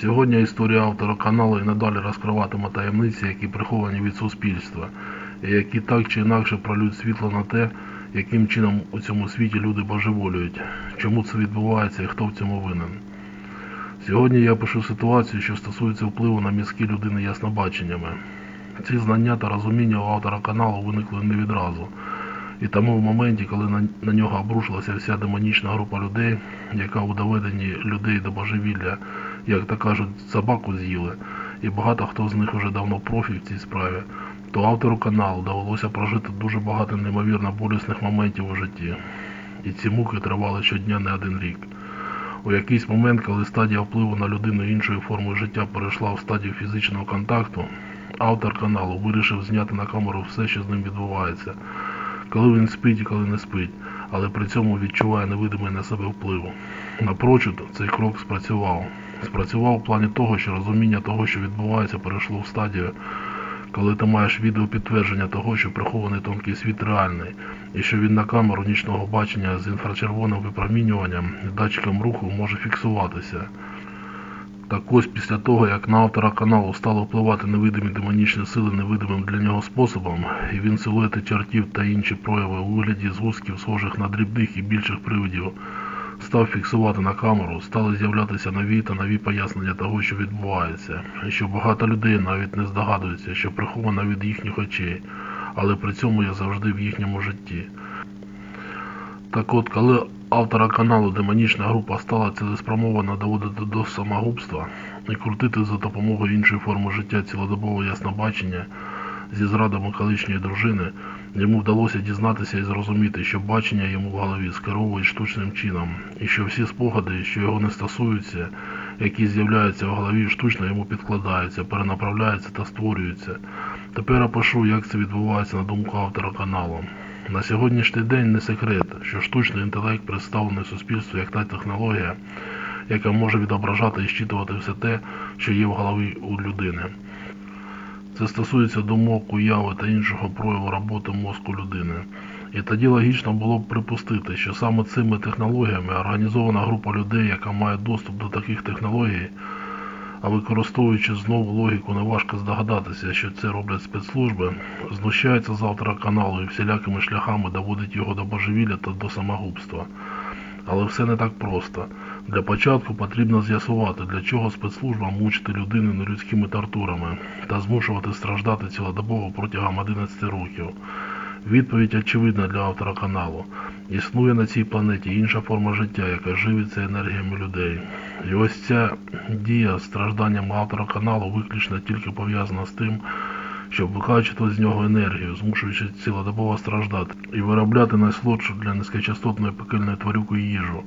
Сьогодні історія автора каналу і надалі розкриватиме таємниці, які приховані від суспільства, і які так чи інакше пролють світло на те, яким чином у цьому світі люди божеволюють, чому це відбувається і хто в цьому винен. Сьогодні я пишу ситуацію, що стосується впливу на мізки людини яснобаченнями. Ці знання та розуміння у автора каналу виникли не відразу. І тому в моменті, коли на, нього обрушилася вся демонічна група людей, яка у доведенні людей до божевілля, як то кажуть, собаку з'їли, і багато хто з них вже давно профі в цій справі, то автору каналу довелося прожити дуже багато неймовірно болісних моментів у житті. І ці муки тривали щодня не один рік. У якийсь момент, коли стадія впливу на людину іншої форми життя перейшла в стадію фізичного контакту, автор каналу вирішив зняти на камеру все, що з ним відбувається, коли він спить і коли не спить, але при цьому відчуває невидимий на себе вплив. Напрочуд, цей крок спрацював. Спрацював в плані того, що розуміння того, що відбувається, перейшло в стадію, коли ти маєш відео підтвердження того, що прихований тонкий світ реальний, і що він на камеру нічного бачення з інфрачервоним випромінюванням і датчиком руху може фіксуватися. Так ось після того, як на автора каналу стало впливати невидимі демонічні сили невидимим для нього способом, і він силуети чертів та інші прояви у вигляді згустків, схожих на дрібних і більших привидів, став фіксувати на камеру, стали з'являтися нові та нові пояснення того, що відбувається, що багато людей навіть не здогадуються, що приховано від їхніх очей, але при цьому є завжди в їхньому житті. Так от, коли автора каналу демонічна група стала цілеспрямовано доводити до самогубства і крутити за допомогою іншої форми життя цілодобове яснобачення зі зрадами колишньої дружини, йому вдалося дізнатися і зрозуміти, що бачення йому в голові скеровують штучним чином, і що всі спогади, що його не стосуються, які з'являються в голові, штучно йому підкладаються, перенаправляються та створюються. Тепер я пишу, як це відбувається на думку автора каналу. На сьогоднішній день не секрет, що штучний інтелект представлений суспільству як та технологія, яка може відображати і щитувати все те, що є в голові у людини. Це стосується думок, уяви та іншого прояву роботи мозку людини. І тоді логічно було б припустити, що саме цими технологіями організована група людей, яка має доступ до таких технологій, а використовуючи знову логіку, неважко здогадатися, що це роблять спецслужби, знущається з автора каналу і всілякими шляхами доводить його до божевілля та до самогубства. Але все не так просто. Для початку потрібно з'ясувати, для чого спецслужбам мучити людину нелюдськими тортурами та змушувати страждати цілодобово протягом 11 років. Відповідь очевидна для автора каналу. Існує на цій планеті інша форма життя, яка живиться енергіями людей. І ось ця дія з стражданням автора каналу виключно тільки пов'язана з тим, щоб викачувати з нього енергію, змушуючи цілодобово страждати, і виробляти найсолодшу для низькочастотної пекельної тварюки їжу,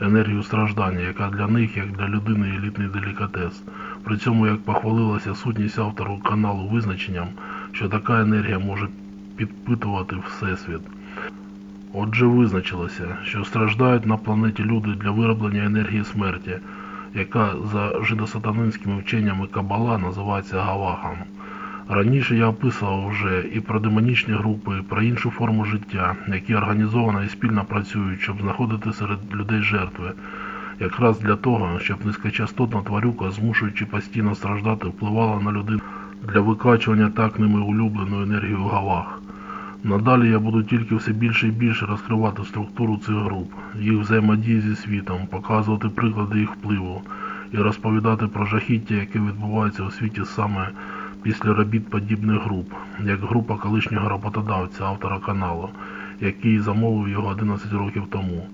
енергію страждання, яка для них, як для людини, елітний делікатес. При цьому, як похвалилася сутність автору каналу визначенням, що така енергія може підпитувати Всесвіт. Отже, визначилося, що страждають на планеті люди для вироблення енергії смерті, яка за жидосатанинськими вченнями Кабала називається Гавахом. Раніше я описував вже і про демонічні групи, і про іншу форму життя, які організовано і спільно працюють, щоб знаходити серед людей жертви, якраз для того, щоб низькочастотна тварюка, змушуючи постійно страждати, впливала на людину для викачування так ними улюбленої енергії в гавах. Надалі я буду тільки все більше і більше розкривати структуру цих груп, їх взаємодії зі світом, показувати приклади їх впливу і розповідати про жахіття, яке відбувається у світі саме після робіт подібних груп, як група колишнього роботодавця, автора каналу, який замовив його 11 років тому.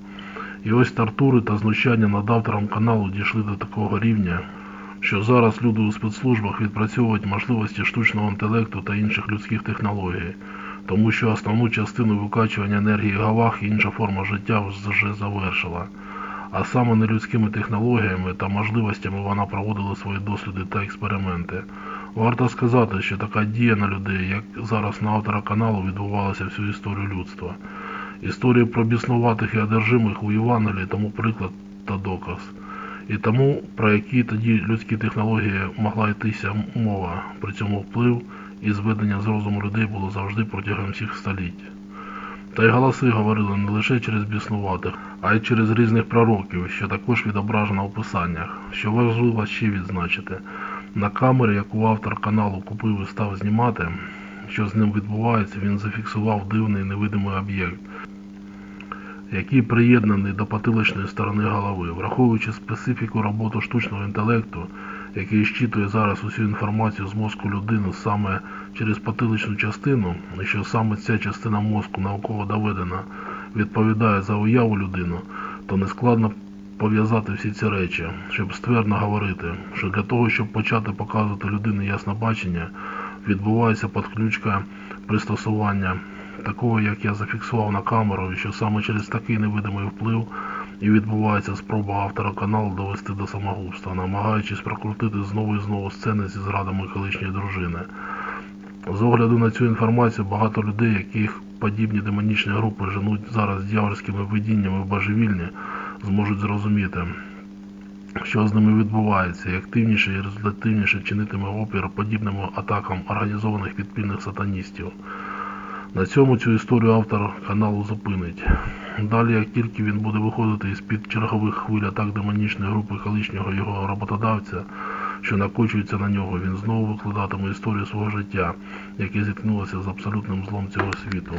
І ось тортури та знущання над автором каналу дійшли до такого рівня, що зараз люди у спецслужбах відпрацьовують можливості штучного інтелекту та інших людських технологій, тому що основну частину викачування енергії Гавах і інша форма життя вже завершила. А саме нелюдськими технологіями та можливостями вона проводила свої досліди та експерименти. Варто сказати, що така дія на людей, як зараз на автора каналу, відбувалася всю історію людства. Історії про біснуватих і одержимих у Євангелії тому приклад та доказ. І тому, про які тоді людські технології могла йтися мова, при цьому вплив і зведення з розуму людей було завжди протягом всіх століть. Та й голоси говорили не лише через біснуватих, а й через різних пророків, що також відображено в писаннях. Що важливо ще відзначити, на камері, яку автор каналу купив і став знімати, що з ним відбувається, він зафіксував дивний невидимий об'єкт, який приєднаний до потиличної сторони голови, враховуючи специфіку роботи штучного інтелекту, який щитує зараз усю інформацію з мозку людини саме через потиличну частину, і що саме ця частина мозку науково доведена, відповідає за уяву людини, то нескладно пов'язати всі ці речі, щоб ствердно говорити, що для того, щоб почати показувати людині ясне бачення, відбувається подключка пристосування такого, як я зафіксував на камеру, і що саме через такий невидимий вплив і відбувається спроба автора каналу довести до самогубства, намагаючись прокрутити знову і знову сцени зі зрадами колишньої дружини. З огляду на цю інформацію багато людей, яких подібні демонічні групи женуть зараз дьявольськими видіннями в божевільні, зможуть зрозуміти, що з ними відбувається, і активніше і результативніше чинитиме опір подібним атакам організованих підпільних сатаністів. На цьому цю історію автор каналу зупинить. Далі, як тільки він буде виходити із-під чергових хвиль атак демонічної групи колишнього його роботодавця, що накочується на нього, він знову викладатиме історію свого життя, яке зіткнулося з абсолютним злом цього світу.